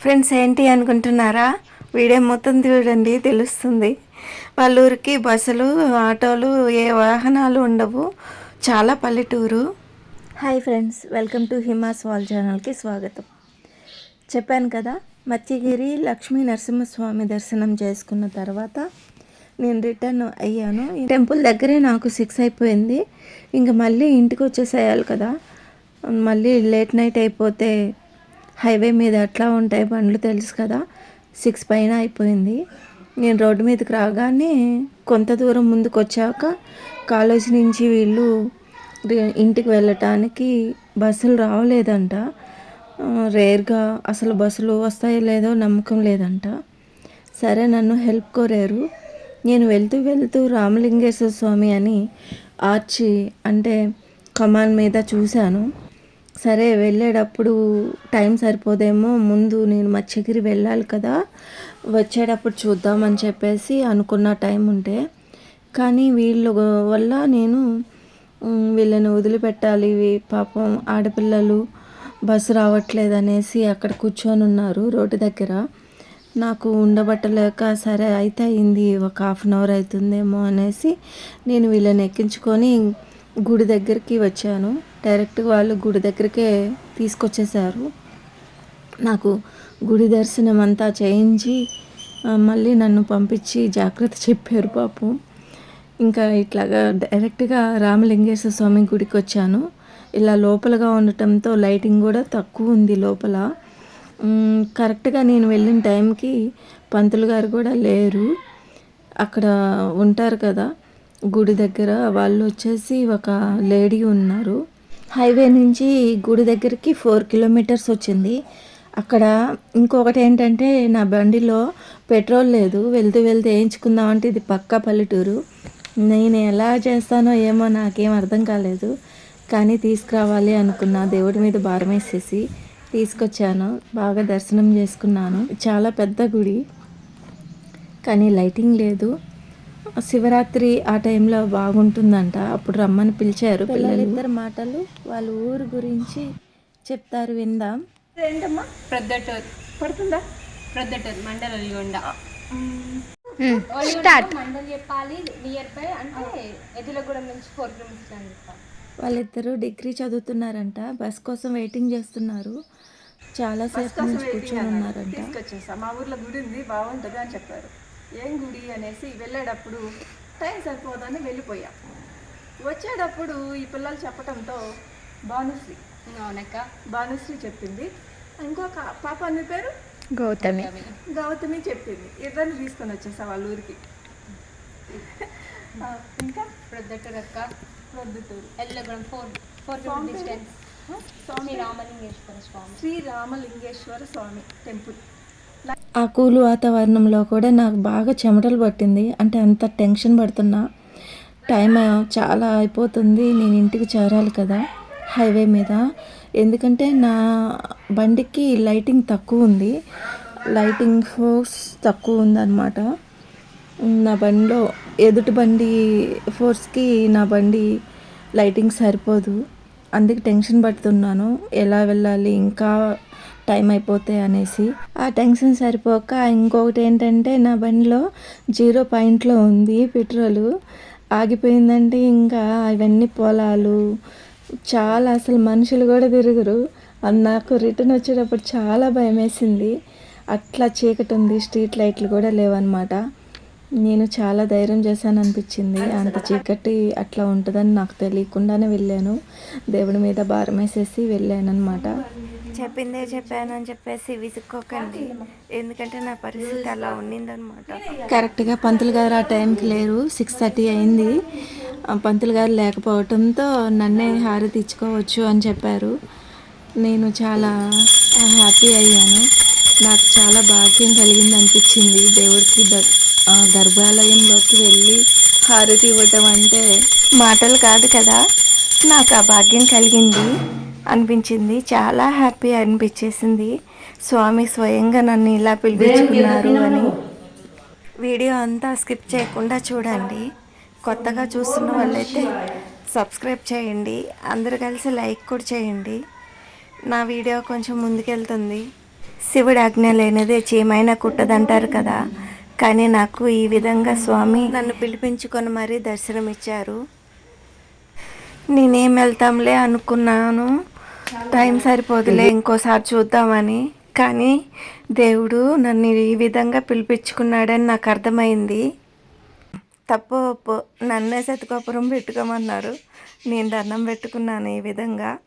Friends ఏంటి అనుకుంటున్నారా? Video మొత్తం చూడండి తెలుస్తుంది. వాళ్ళ ఊరికి బస్సులు ఆటోలు ఏ వాహనాలు ఉండవు. చాలా పల్లెటూరు. Hi friends welcome to Hima's wall ఛానల్కి స్వాగతం. చెప్పాను కదా మత్స్యగిరి లక్ష్మీ నరసింహస్వామి దర్శనం చేసుకున్న తర్వాత నేను రిటర్న్ అయ్యాను. ఈ టెంపుల్ దగ్గరే నాకు సిక్స్ అయిపోయింది. ఇంకా మళ్ళీ ఇంటికి వచ్చేసేయాలి కదా. మళ్ళీ లేట్ నైట్ అయిపోతే హైవే మీద ఎట్లా ఉంటాయి బండ్లు తెలుసు కదా? సిక్స్ పైన అయిపోయింది. నేను రోడ్డు మీదకి రాగానే కొంత దూరం ముందుకు వచ్చాక కాలేజ్ నుంచి వీళ్ళు ఇంటికి వెళ్ళటానికి బస్సులు రావలేదంట. రేర్గా అసలు బస్సులు వస్తాయో లేదో నమ్మకం లేదంట. సరే నన్ను హెల్ప్ కోరారు. నేను వెళ్తూ వెళ్తూ రామలింగేశ్వర స్వామి అని ఆర్చి అంటే కమాన్ మీద చూశాను. సరే వెళ్ళేటప్పుడు టైం సరిపోదేమో ముందు నేను మత్స్యగిరి వెళ్ళాలి కదా వచ్చేటప్పుడు చూద్దామని చెప్పేసి అనుకున్న టైం ఉంటే. కానీ వీళ్ళ వల్ల నేను వీళ్ళని వదిలిపెట్టాలి పాపం ఆడపిల్లలు బస్సు రావట్లేదు అనేసి అక్కడ కూర్చొని ఉన్నారు రోడ్డు దగ్గర. నాకు ఉండబట్టలేక సరే అయితే అయింది ఒక హాఫ్ అన్ అవర్ అవుతుందేమో అనేసి నేను వీళ్ళని ఎక్కించుకొని గుడి దగ్గరికి వచ్చాను. డైరెక్ట్ వాళ్ళు గుడి దగ్గరికే తీసుకొచ్చేసారు. నాకు గుడి దర్శనం అంతా చేయించి మళ్ళీ నన్ను పంపించి జాగ్రత్త చెప్పారు పాపం. ఇంకా ఇట్లాగా డైరెక్ట్గా రామలింగేశ్వర స్వామి గుడికి వచ్చాను ఇలా లోపలగా ఉండటంతో లైటింగ్ కూడా తక్కువ ఉంది లోపల. కరెక్ట్గా నేను వెళ్ళిన టైంకి పంతులు గారు కూడా లేరు. అక్కడ ఉంటారు కదా. గుడి దగ్గర వాళ్ళు వచ్చేసి ఒక లేడీ ఉన్నారు. హైవే నుంచి గుడి దగ్గరికి ఫోర్ కిలోమీటర్స్ వచ్చింది. అక్కడ ఇంకొకటి ఏంటంటే నా బండిలో పెట్రోల్ లేదు. వెళ్తూ వెళ్తూ వేయించుకుందామంటే ఇది పక్కా పల్లెటూరు. నేను ఎలా చేస్తానో ఏమో నాకేం అర్థం కాలేదు. కానీ తీసుకురావాలి అనుకున్నా. దేవుడి మీద భారం వేసేసి తీసుకొచ్చాను. బాగా దర్శనం చేసుకున్నాను. చాలా పెద్ద గుడి. కానీ లైటింగ్ లేదు. శివరాత్రి ఆ టైంలో బాగుంటుందంట. అప్పుడు రమ్మని పిలిచారు పిల్లలు. ఇద్దరు మాటలు వాళ్ళ ఊరు గురించి చెప్తారు విందాం. ఏంటమ్మా? ప్రొద్దటూర్. పడుతుందా? ప్రొద్దటూర్ మండల ఒలిగొండ స్టార్ట్. మండల్ చెప్పాలి నియర్ బై అంటే ఎదిలగూడెం నుంచి ఫోర్ కిలోమీటర్స్ అని చెప్పాలి వాళ్ళిద్దరూ డిగ్రీ చదువుతున్నారంట. బస్ కోసం వెయిటింగ్ చేస్తున్నారు. చాలా సేపు నుంచి కూర్చొని ఉన్నారంట. తీసుకొచ్చేసా. మా ఊర్లో గుడి ఉంది బాగుంటుంది అని చెప్పారు. ఏం గుడి అనేసి వెళ్ళేటప్పుడు టైం సరిపోదని వెళ్ళిపోయా. వచ్చేటప్పుడు ఈ పిల్లలు చెప్పడంతో భానుశ్రీ అవునక్క భానుశ్రీ చెప్పింది. ఇంకొక పాప నీ పేరు? గౌతమి. గౌతమి చెప్పింది. ఇద్దరిని తీసుకొని వచ్చేసా వాళ్ళ ఊరికి. ఆ, ఇంకా? ప్రొద్దటూర్ అక్క Proddatur. Yellagudem four four distance. Ramalingeshwara Swami Sri Ramalingeshwara Swami temple. ఆ కూలు వాతావరణంలో కూడా నాకు బాగా చెమటలు పట్టింది. అంటే అంత టెన్షన్ పడుతున్నా. టైం చాలా అయిపోతుంది. నేను ఇంటికి చేరాలి కదా హైవే మీద. ఎందుకంటే నా బండికి లైటింగ్ తక్కువ ఉంది. లైటింగ్ ఫోర్స్ తక్కువ ఉందన్నమాట. నా బండిలో ఎదుటి బండి ఫోర్స్కి నా బండి లైటింగ్ సరిపోదు. అందుకే టెన్షన్ పడుతున్నాను. ఎలా వెళ్ళాలి? ఇంకా టైం అయిపోతే అనేసి. ఆ టెన్షన్ సరిపోక ఇంకొకటి ఏంటంటే నా బండిలో జీరో పాయింట్లో ఉంది పెట్రోలు. ఆగిపోయిందంటే ఇంకా అవన్నీ పొలాలు. చాలా అసలు మనుషులు కూడా తిరుగురు. అది నాకు రిటర్న్ వచ్చేటప్పుడు చాలా భయం వేసింది అట్లా చీకటి ఉంది స్ట్రీట్ లైట్లు కూడా లేవన్నమాట. నేను చాలా ధైర్యం చేశాను అనిపించింది అంత చీకటి అట్లా ఉంటుందని నాకు తెలియకుండానే వెళ్ళాను. దేవుడి మీద భారం వేసేసి వెళ్ళాను అనమాట చెప్పిందే చెప్పాను అని చెప్పేసి విసుక్కోకండి. ఎందుకంటే నా పరిస్థితి అలా ఉండిందనమాట కరెక్ట్గా పంతులు గారు ఆ టైంకి లేరు. సిక్స్ థర్టీ అయింది. పంతులు గారు లేకపోవడంతో నన్నే హారతి ఇచ్చుకోవచ్చు అని చెప్పారు. నేను చాలా హ్యాపీ అయ్యాను. నాకు చాలా భాగ్యం కలిగింది అనిపించింది దేవుడికి గర్భాలయంలోకి వెళ్ళి హారతి ఇవ్వటం అంటే మాటలు కాదు కదా. నాకు ఆ భాగ్యం కలిగింది. అనిపించింది. చాలా హ్యాపీ అనిపించేసింది. స్వామి స్వయంగా నన్ను ఇలా పిలిపించుకున్నారు అని. వీడియో అంతా స్కిప్ చేయకుండా చూడండి. కొత్తగా చూస్తున్న వాళ్ళైతే సబ్స్క్రైబ్ చేయండి. అందరూ కలిసి లైక్ కూడా చేయండి. నా వీడియో కొంచెం ముందుకెళ్తుంది. శివుడు ఆజ్ఞ లేనిదే చీమైనా కుట్టదంటారు కదా. కానీ నాకు ఈ విధంగా స్వామి నన్ను పిలిపించుకొని మరీ దర్శనం ఇచ్చారు నేనేం వెళ్తాంలే అనుకున్నాను. టైం సరిపోదులే ఇంకోసారి చూద్దామని. కానీ దేవుడు నన్ను ఈ విధంగా పిలిపించుకున్నాడని నాకు అర్థమైంది. తప్పు ఒప్పు. నన్నే శతకోపురం పెట్టుకోమన్నారు. నేను దండం పెట్టుకున్నాను ఈ విధంగా.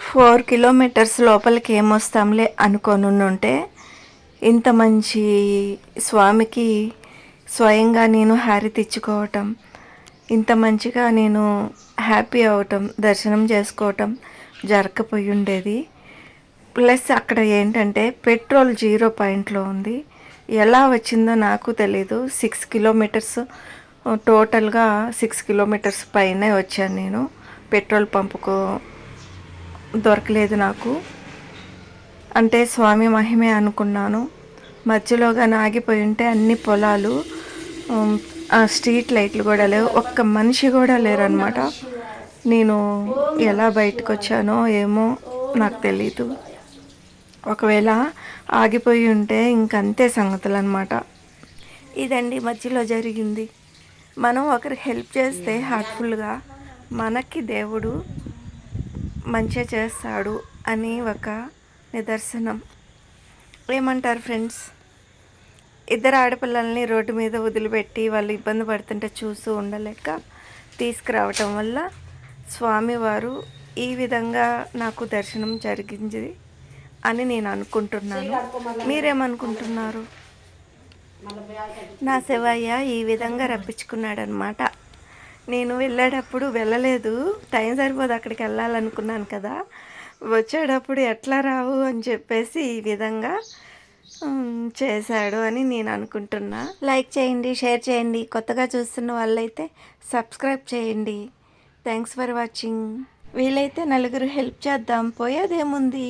ఫోర్ కిలోమీటర్స్ లోపలికి ఏమొస్తాంలే అనుకోనుంటే ఇంత మంచి స్వామికి స్వయంగా నేను హారతి ఇచ్చుకోవటం ఇంత మంచిగా నేను హ్యాపీ అవటం దర్శనం చేసుకోవటం జరగకపోయి ఉండేది ప్లస్ అక్కడ ఏంటంటే పెట్రోల్ జీరో పాయింట్లో ఉంది. ఎలా వచ్చిందో నాకు తెలీదు. సిక్స్ కిలోమీటర్స్ టోటల్గా సిక్స్ కిలోమీటర్స్ పైనే వచ్చాను నేను. పెట్రోల్ పంపుకు దొరకలేదు నాకు. అంటే స్వామి మహిమే అనుకున్నాను. మధ్యలోగా ఆగిపోయి ఉంటే అన్ని పొలాలు స్ట్రీట్ లైట్లు కూడా లేవు. ఒక్క మనిషి కూడా లేరనమాట నేను ఎలా బయటకు వచ్చానో ఏమో నాకు తెలీదు. ఒకవేళ ఆగిపోయి ఉంటే ఇంకంతే సంగతులు అనమాట ఇదండి మధ్యలో జరిగింది. మనం ఒకరికి హెల్ప్ చేస్తే హార్ట్ఫుల్గా మనకి దేవుడు మంచిగా చేస్తాడు అని ఒక నిదర్శనం. ఏమంటారు ఫ్రెండ్స్? ఇద్దరు ఆడపిల్లల్ని రోడ్డు మీద వదిలిపెట్టి వాళ్ళు ఇబ్బంది పడుతుంటే చూస్తూ ఉండలేక తీసుకురావటం వల్ల స్వామివారు ఈ విధంగా నాకు దర్శనం జరిగింది అని నేను అనుకుంటున్నాను. మీరేమనుకుంటున్నారు? నా శివయ్య ఈ విధంగా రప్పించుకున్నాడనమాట నేను వెళ్ళేటప్పుడు వెళ్ళలేదు. టైం సరిపోదు అక్కడికి వెళ్ళాలనుకున్నాను కదా. వచ్చేటప్పుడు ఎట్లా రావు అని చెప్పేసి ఈ విధంగా చేశాడు అని నేను అనుకుంటున్నా. లైక్ చేయండి షేర్ చేయండి. కొత్తగా చూస్తున్న వాళ్ళైతే సబ్స్క్రైబ్ చేయండి. థ్యాంక్స్ ఫర్ వాచింగ్ వీలైతే నలుగురు హెల్ప్ చేద్దాం. పోయేదేముంది?